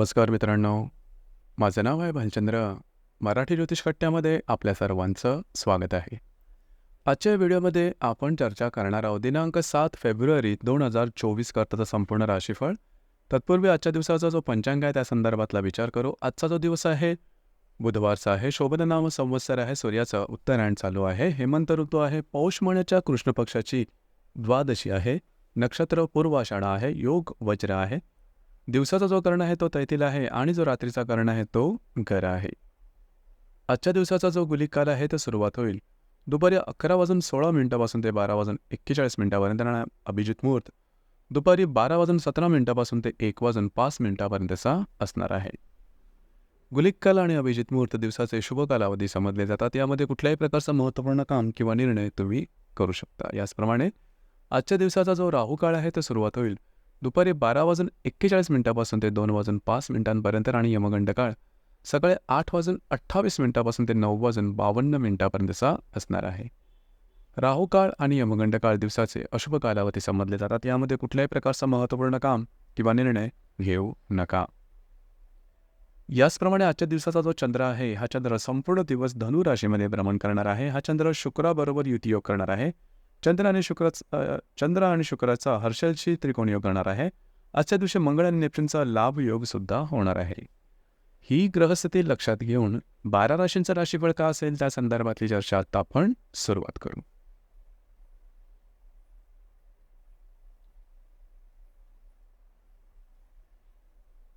नमस्कार मित्रांनो. माझं नाव आहे भालचंद्र. मराठी ज्योतिष कट्ट्यामध्ये आपल्या सर्वांचं स्वागत आहे. आजच्या व्हिडिओमध्ये आपण चर्चा करणार आहोत दिनांक सात फेब्रुवारी दोन हजार चोवीस करताचा संपूर्ण राशीफळ. तत्पूर्वी आजच्या दिवसाचा जो पंचांग आहे त्या संदर्भातला विचार करू. आजचा जो दिवस आहे बुधवारचा आहे शोभन नाम संवत्सर आहे सूर्याचं उत्तरायण चालू आहे हेमंत ऋतू आहे पौष महिन्याच्या कृष्ण पक्षाची द्वादशी आहे नक्षत्र पूर्वाषाढा आहे योग वज्र आहे दिवसाचा जो कर्ण आहे तो तैतील आहे आणि जो रात्रीचा कर्ण आहे तो गर आहे. आजच्या दिवसाचा जो गुलिक काल आहे तो सुरुवात होईल. दुपारी अकरा वाजून सोळा मिनिटापासून ते बारा वाजून एक्केचाळीस मिनिटापर्यंत अभिजित मुहूर्त. दुपारी बारा वाजून सतरा मिनिटापासून ते एक वाजून पाच मिनिटापर्यंतचा असणार आहे. गुलिक काल आणि अभिजित मुहूर्त दिवसाचे शुभ कालावधी समजले जातात. यामध्ये कुठल्याही प्रकारचं महत्त्वपूर्ण काम किंवा निर्णय तुम्ही करू शकता. याचप्रमाणे आजच्या दिवसाचा जो राहू काळ आहे तो सुरुवात होईल. दुपारी बारा वाजून एक्केचाळीस मिनिटापासून ते दोन वाजून पाच मिनिटांपर्यंत आणि यमगंड काळ सकाळी आठ वाजून अठ्ठावीस मिनिटापासून ते नऊ वाजून बावन्न मिनिटापर्यंतचा असणार आहे. राहू काळ आणि यमगंड काळ दिवसाचे अशुभ कालावधी समजले जातात. यामध्ये कुठल्याही प्रकारचं महत्त्वपूर्ण काम किंवा निर्णय घेऊ नका. याचप्रमाणे आजच्या दिवसाचा जो चंद्र आहे हा चंद्र संपूर्ण दिवस धनु राशीमध्ये भ्रमण करणार आहे. हा चंद्र शुक्राबरोबर युतियोग करणार आहे. चंद्र आणि शुक्राचा चंद्र आणि शुक्राचा हर्षलशी त्रिकोण योग करणार आहे. आजच्या दिवशी मंगळ आणि नेपच्यूनचा लाभ योग सुद्धा होणार आहे. ही ग्रहस्थिती लक्षात घेऊन बारा राशींचं राशीफळ का असेल त्या संदर्भातली चर्चा आता आपण सुरुवात करू.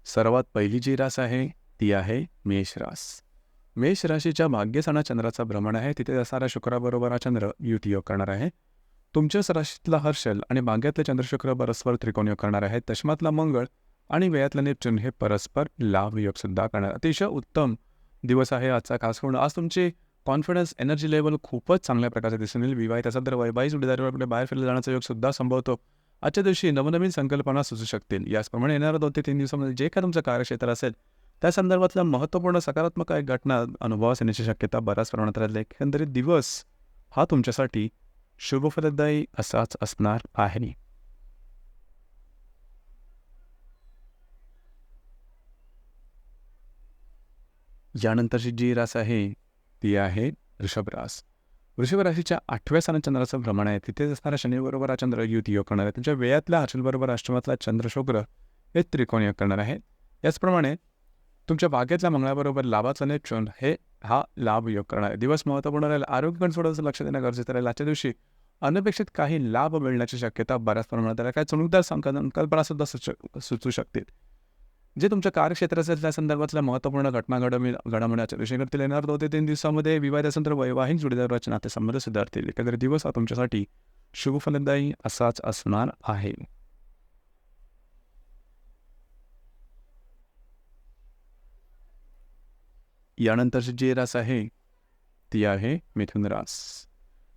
सर्वात पहिली जी रास आहे ती आहे मेष रास. मेष राशीच्या भाग्यसणा चंद्राचा भ्रमण आहे तिथे असणारा शुक्राबरोबर हा चंद्र युतियोग करणार आहे. तुमच्याच राशीतला हर्षल आणि भाग्यातले चंद्रशुक्र परस्पर त्रिकोणयोग करणार आहेत दशमातला मंगळ आणि वेळातला नेपच्यून हे परस्पर लाभयोग सुद्धा करणार. अतिशय उत्तम दिवस आहे आजचा खास करून. आज तुमची कॉन्फिडन्स एनर्जी लेवल खूपच चांगल्या प्रकारचे दिसून येईल. विवाहित असेल तर वैवाहिक जोडीदाराकडे बाहेर फिरला जाण्याचा योग सुद्धा संभवतो. आजच्या दिवशी नवनवीन संकल्पना सुचू शकतील. याचप्रमाणे येणाऱ्या दोन ते तीन दिवसामध्ये जे काय तुमचं कार्यक्षेत्र असेल त्या संदर्भातल्या महत्त्वपूर्ण सकारात्मक काही घटना अनुभवास येण्याची शक्यता बऱ्याच प्रमाणात राहिली. एकंदरीत दिवस हा तुमच्यासाठी शुभफलदायी असाच असणार आहे यानंतरची जी रास आहे ती आहे वृषभ रास. वृषभ राशीच्या आठव्या स्थानात चंद्राचं भ्रमण आहे. तिथेच असणारा शनिबरोबर हा चंद्र युती योग करणार आहे. तुमच्या वेळातल्या हर्षलबरोबर आश्रमातला चंद्र शुक्र हे त्रिकोण योग करणार आहे. याचप्रमाणे तुमच्या बागेतल्या मंगळाबरोबर लाभाचं नेपच्यून हे हा लाभ योग करणार आहे. दिवस महत्त्वपूर्ण राहील. आरोग्याकडे थोडंसं लक्ष देणं गरजेचं राहील. आजच्या दिवशी अनपेक्षित काही लाभ मिळण्याची शक्यता बऱ्याच प्रमाणात त्याला काही चुणूकदार संकल्पना सुद्धा सुच सुचू शकतील. जे तुमचं कार्यक्षेत्र असेल त्या संदर्भातल्या महत्त्वपूर्ण घटना घडमी घडामोडीच्या विषय करतील येणार दोन ते तीन दिवसामध्ये विवाद असेल तर वैवाहिक जोडीदाराचे नातेसंबंध सुधारतील. एकंदरीत दिवस हा तुमच्यासाठी शुभफलदायी असाच असणार आहे. यानंतरची जी रास आहे ती आहे मिथुन रास.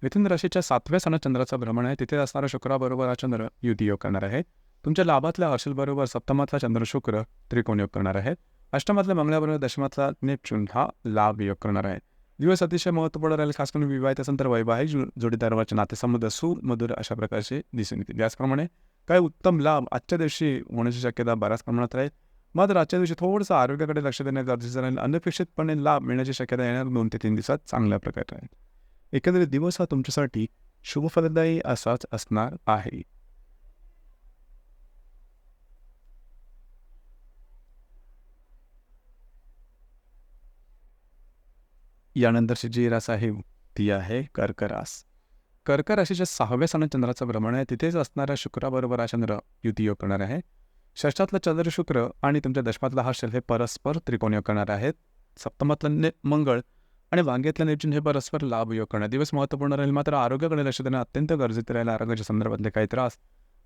मिथुन राशीच्या सातव्या स्थानात चंद्राचं भ्रमण आहे. तिथे असणारा शुक्राबरोबर हा चंद्र युती योग करणार आहे तुमच्या लाभातल्या हर्षलबरोबर सप्तमातला चंद्र शुक्र त्रिकोण योग करणार आहे अष्टमातल्या मंगळाबरोबर दशमातला नेपच्यून हा लाभ योग करणार आहे दिवस अतिशय महत्त्वपूर्ण राहील खास करून विवाहित असेल तर वैवाहिक जो- नातेसंबंध सुमधुर अशा प्रकारचे दिसून येतील. याचप्रमाणे काही उत्तम लाभ आजच्या दिवशी होण्याची शक्यता बऱ्याच प्रमाणात राहील. मात्र आजच्या दिवशी थोडंसं आरोग्याकडे लक्ष देणं गरजेचं राहील. अनपेक्षितपणे लाभ मिळण्याची शक्यता येणार दोन ते तीन दिवसात चांगल्या प्रकारे राहील. एकंदरीत दिवस हा तुमच्यासाठी शुभफलदायी असाच असणार आहे. यानंतरची जी रास आहे ती आहे कर्क रास कर्क राशीच्या सहाव्या स्थानात चंद्राचं भ्रमण आहे. तिथेच असणाऱ्या शुक्राबरोबर हा चंद्र युतियोग करणार आहे. षष्ठातला चंद्र शुक्र आणि तुमच्या दशमातला हर्षल हे परस्पर त्रिकोणयोग करणार आहेत. सप्तमातलं मंगळ आणि वांग्यातल्या नेपच्यून हे परस्पर लाभ योग करणं दिवस महत्त्वपूर्ण राहील. मात्र आरोग्याकडे लक्ष देणं अत्यंत गरजेचं राहील. आरोग्याच्या संदर्भातले काही त्रास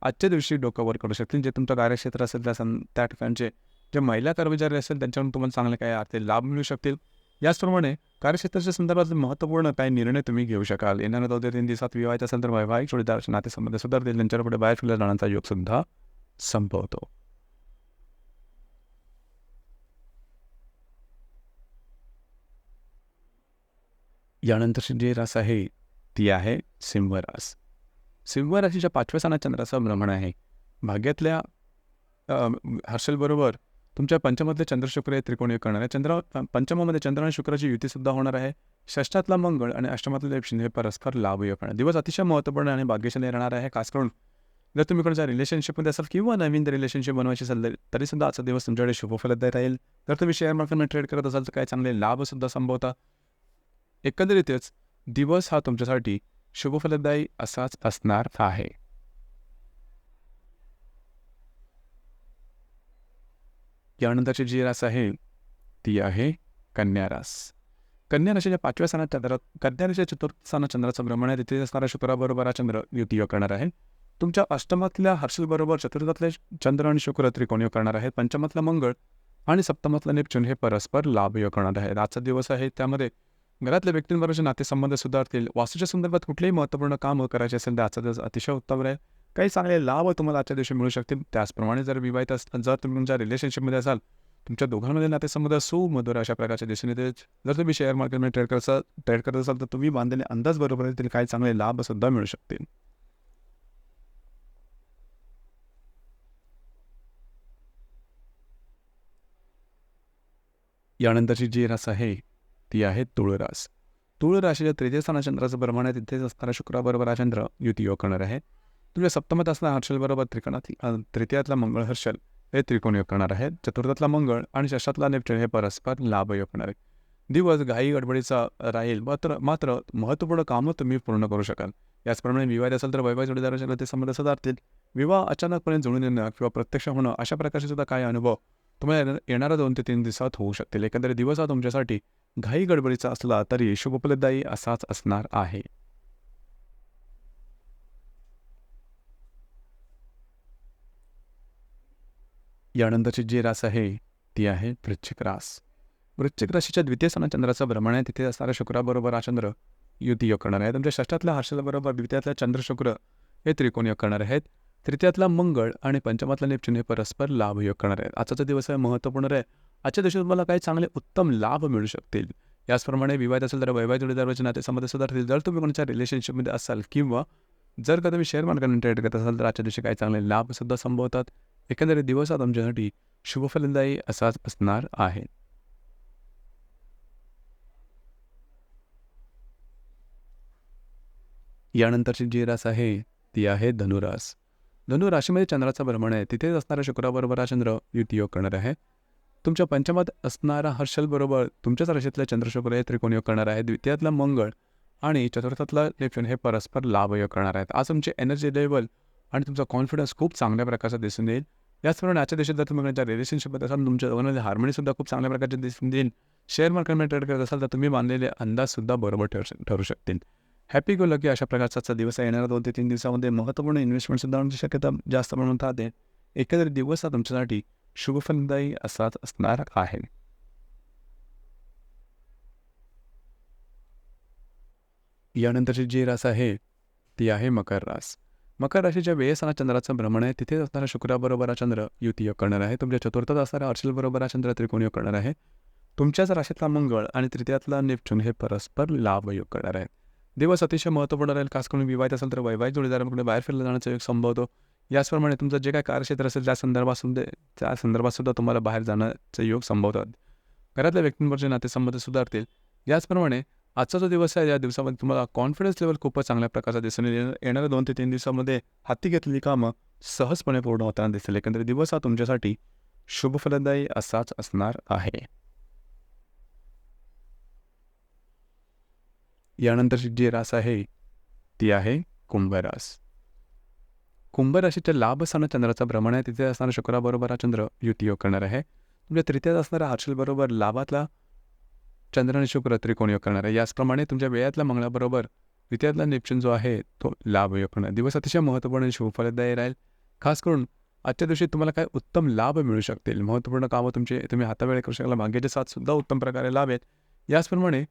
आजच्या दिवशी डोकं वर करू शकतील. जे तुमचं कार्यक्षेत्र असेल त्या सं त्या ठिकाणचे जे महिला कर्मचारी असेल त्यांच्याकडून तुम्हाला चांगले काही आर्थिक लाभ मिळू शकतील. याचप्रमाणे कार्यक्षेत्राच्या संदर्भातले महत्त्वपूर्ण काही निर्णय तुम्ही घेऊ शकाल. येणाऱ्या दोन ते तीन दिवसात विवाहित असेल तर वैवाहिक जोडीदाराचे नातेसंबंध सुधारतील. त्यांच्याकडे बाहेर फिरल्या जाण्याचा योग सुद्धा यानंतरची जी रास आहे ती आहे सिंह रास सिंह राशीच्या पाचव्या स्थानात चंद्राचं भ्रमण आहे. भाग्यातल्या हर्षलबरोबर तुमच्या पंचमातले चंद्र शुक्र हे त्रिकोणी करणार आहे चंद्र पंचमामध्ये चंद्र आणि शुक्राची युतीसुद्धा होणार आहे. षष्ठातला मंगळ आणि अष्टमातले शनी हे परस्पर लाभयोग करणार दिवस अतिशय महत्त्वपूर्ण आणि भाग्यशाली राहणार आहे. खास करून जर तुम्ही कोणत्या रिलेशनशिपमध्ये असाल किंवा नवीन रिलेशनशिप बनवायची असेल तरी- तरीसुद्धा आजचा दिवस तुमच्याकडे शुभफलदायी राहील. जर तुम्ही शेअर मार्केटमध्ये ट्रेड करत असाल तर काही चांगले लाभसुद्धा संभवता. एकंदरीतच दिवस हा तुमच्यासाठी शुभफलदायी असाच असणार आहे. यानंतरची जी रास आहे ती आहे कन्या रास. कन्या राशीच्या पाचव्या स्थानात चंद्र कन्या राशीच्या चतुर्थ स्थानात चंद्राचं भ्रमण आहे. तिथे असणारा शुक्राबरोबर हा चंद्र युतीय करणार आहे. तुमच्या अष्टमातल्या हर्षलबरोबर चतुर्थातले चंद्र आणि शुक्र योग करणार आहेत. पंचमातला मंगळ आणि सप्तमातला नेपच्यून हे परस्पर लाभ योग करणार आहेत आजचा दिवस आहे त्यामध्ये घरातल्या व्यक्तींबरोबरचे नातेसंबंध सुधारतील. वास्तूच्या संदर्भात कुठलेही महत्त्वपूर्ण काम करायचे असेल तर आजचा दिवस अतिशय उत्तम राहील. काही चांगले लाभ तुम्हाला आजच्या दिवशी मिळू शकतील. त्याचप्रमाणे जर विवाहित अस जर तुम्ही तुमच्या रिलेशनशिपमध्ये असाल तुमच्या दोघांमध्ये नातेसंबंध सुमधुर अशा प्रकारचे दिसून येते जर तुम्ही शेअर मार्केटमध्ये ट्रेड करत असाल ट्रेड करत असाल तर तुम्ही बांधलेले अंदाज बरोबर येतील. काही चांगले लाभ सुद्धा मिळू शकतील. यानंतरची जी रस आहे ती आहे तुळरास तुळ राशीच्या तृतीय स्थानात चंद्राचं प्रमाण आहे. तिथेच असणारा शुक्राबरोबर हा चंद्र युतीयोग करणार आहे. तुझ्या सप्तमात असणारा हर्षलबरोबर त्रिकोणात तृतीयातला मंगळ हर्षल हे त्रिकोण योग करणार आहे. चतुर्थातला मंगळ आणि षष्ठातला नेपच्यून हे परस्पर लाभ योग करणार आहे. दिवस घाई गडबडीचा राहील मात्र मात्र महत्त्वपूर्ण कामं तुम्ही पूर्ण करू शकाल. याचप्रमाणे विवाह असेल तर वैवाहिक जोडीदाराच्या ते संबंध सुधारतील. विवाह अचानकपणे जुळून येणं किंवा प्रत्यक्ष होणं अशा प्रकारचे सुद्धा काही अनुभव तुम्हाला येणाऱ्या दोन ते तीन दिवसात होऊ शकतील. एकंदरीत दिवस हा तुमच्यासाठी घाई गडबडीचा असला तरी शुभफलदायी असाच असणार आहे. यानंतरची जी रास आहे ती आहे वृश्चिक रास. वृश्चिक राशीच्या द्वितीय स्थानात चंद्राचं भ्रमण आहे तिथे असणाऱ्या शुक्राबरोबर हा चंद्र युती योग करणार आहे. तुमच्या षष्ठातल्या हर्षलाबरोबर द्वितीयातल्या चंद्र शुक्र हे त्रिकोण योग करणार आहेत. तृतीयातला मंगळ आणि पंचमातला नेपच्यून हे परस्पर लाभ योग करणार आहेत. आजचा दिवस आहे महत्त्वपूर्ण आहे. आजच्या दिवशी तुम्हाला काही चांगले उत्तम लाभ मिळू शकतील. याचप्रमाणे विवाहित असेल तर वैवाहिक जोडीदाराचे नातेसंबंध सुधारतील. जर तुम्ही कोणाच्या रिलेशनशिपमध्ये असाल किंवा जर का तुम्ही शेअर मार्केट ट्रेड करत असाल तर आजच्या दिवशी काही चांगले लाभ सुद्धा संभवतात. एकंदरीत दिवस हा तुमच्यासाठी शुभफलदायी असाच असणार आहे. यानंतरची जी रास आहे ती आहे धनुरास. धनु राशीमध्ये चंद्राचा भ्रमण आहे. तिथेच असणाऱ्या शुक्राबरोबर हा चंद्र युती योग करणार आहे. तुमच्या पंचमात असणारा हर्षलबरोबर तुमच्याच राशीतल्या चंद्रशुक्र हे त्रिकोण योग करणार आहे द्वितीयातला मंगळ आणि चतुर्थातला नेप्च्यून हे परस्पर लाभ योग करणार आहेत. आज तुमचे एनर्जी लेवल आणि तुमचा कॉन्फिडन्स खूप चांगल्या प्रकारचा दिसून येईल. याचप्रमाणे आजच्या दिवशी जर तुम्ही कोणाच्या रिलेशनशिपमध्ये असाल तुमच्या दोघांमध्ये हार्मोनीसुद्धा खूप चांगल्या प्रकारचे दिसून देईल शेअर मार्केटमध्ये ट्रेड करत असाल तर तुम्ही बांधलेले अंदाजसुद्धा बरोबर ठरू ठरू शकतील. हॅपी गो लकी अशा प्रकारचा आजचा दिवस आहे. येणाऱ्या दोन ते तीन दिवसामध्ये महत्त्वपूर्ण इन्व्हेस्टमेंटसुद्धा होण्याची शक्यता जास्त प्रमाणात राहते. एकंदरीत दिवस हा तुमच्यासाठी शुभफलदायी असाच असणार आहे यानंतरची जी रास आहे ती आहे मकर रास मकर राशीच्या वेळेसाना चंद्राचं भ्रमण आहे तिथे असणारा शुक्राबरोबर हा चंद्र युती योग करणार आहे तुमच्या चतुर्थात असणारा अर्चलबरोबर हा चंद्र त्रिकोण योग करणार आहे तुमच्याच राशीतला मंगळ आणि तृतीयातला नेपच्यून हे परस्पर लाभ योग करणार आहे दिवस अतिशय महत्त्वपूर्ण राहील खास करून विवाहित असेल तर वैवाहिक जोडीदाराकडे बाहेर फिरला जाण्याचा योग संभवतो याचप्रमाणे तुमचं जे काय कार्यक्षेत्र असेल त्या संदर्भात त्या संदर्भात सुद्धा तुम्हाला बाहेर जाण्याचे योग संभवतात. घरातल्या व्यक्तींवरचे नातेसंबंध सुधारतील. याचप्रमाणे आजचा जो दिवस आहे या दिवसामध्ये तुम्हाला कॉन्फिडन्स लेवल खूपच चांगल्या प्रकारचा दिसून येईल. येणाऱ्या दोन ते तीन दिवसामध्ये हाती घेतलेली कामं सहजपणे पूर्ण होताना दिसेल. एकंदरीत दिवस हा तुमच्यासाठी शुभफलदायी असाच असणार आहे. यानंतरची जी रास आहे ती आहे कुंभ रास कुंभ राशीच्या लाभ स्थानात चंद्राचा भ्रमण आहे. तिथे असणारा शुक्राबरोबर हा चंद्र युती योग करणार आहे. तुमच्या तृतीयात असणारा हर्षलबरोबर लाभातला चंद्र आणि शुक्र त्रिकोण योग करणार आहे. याचप्रमाणे तुमच्या वेळातल्या मंगळाबरोबर द्वितीयातला नेपच्यून जो आहे तो लाभ योग करणार दिवस अतिशय महत्त्वपूर्ण आणि शुभफलदायी राहील. खास करून आजच्या दिवशी तुम्हाला काय उत्तम लाभ मिळू शकतील. महत्त्वपूर्ण कामं तुमचे तुम्ही हातावेळे करू शकाल. भाग्याचे साथसुद्धा उत्तम प्रकारे लाभ आहेत. याचप्रमाणे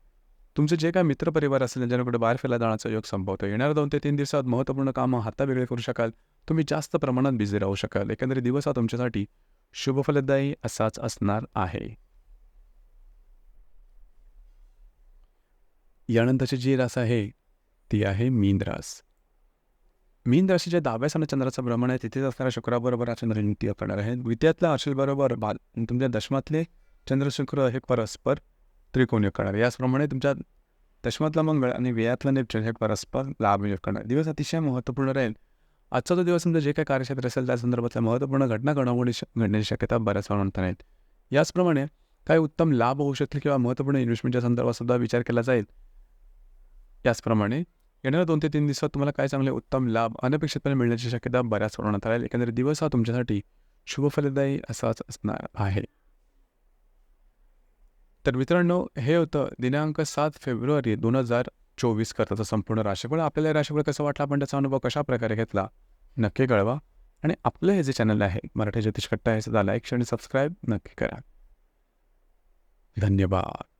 तुमचे जे काय मित्रपरिवार असेल ज्यांच्याकडे बाहेर फिरायला जाण्याचा योग संभवतो येणाऱ्या दोन ते तीन दिवसात महत्त्वपूर्ण कामं हातावेगळे करू शकाल. तुम्ही जास्त प्रमाणात बिझी राहू शकाल. एकंदरीत दिवस हा तुमच्यासाठी शुभफलदायी असाच असणार आहे. यानंतरची जी रास आहे ती आहे मीन रास. मीन राशीच्या डाव्या सण चंद्राचं भ्रमण आहे. तिथेच असणाऱ्या शुक्राबरोबर हा चंद्र युती करणार आहे. द्वितीयातल्या अर्शलबरोबर बाल तुमच्या दशमातले चंद्र शुक्र हे परस्पर त्रिकोण करणार. याचप्रमाणे तुमच्या दशमातला मंगळ आणि व्ययातला नेपच्यून हे परस्पर लाभ योग करणार दिवस अतिशय महत्त्वपूर्ण राहील. आजचा जो दिवस समजा जे काही कार्यक्षेत्र असेल त्या संदर्भातल्या महत्त्वपूर्ण घटना घडामोडी घडण्याची शक्यता बऱ्याच प्रमाणात म्हणता याचप्रमाणे काही उत्तम लाभ होऊ शकतील किंवा महत्त्वपूर्ण इन्व्हेस्टमेंटच्या संदर्भात सुद्धा विचार केला जाईल. याचप्रमाणे येणाऱ्या दोन ते तीन दिवसात तुम्हाला काय चांगले उत्तम लाभ अनपेक्षितपणे मिळण्याची शक्यता बऱ्याच प्रमाणात राहील. एकंदरीत दिवस हा तुमच्यासाठी शुभफलदायी असाच असणार आहे. तर मित्रांनो हे होतं दिनांक सात फेब्रुवारी दोन हजार चोवीस करताचं संपूर्ण राशीफळ. आपल्याला राशीफळ कसं वाटलं? आपण त्याचा अनुभव कशा प्रकारे घेतला? नक्की कळवा. आणि आपलं हे जे चॅनल आहे मराठी ज्योतिष कट्टा हे सुद्धा लाईक आणि सबस्क्राईब नक्की करा. धन्यवाद.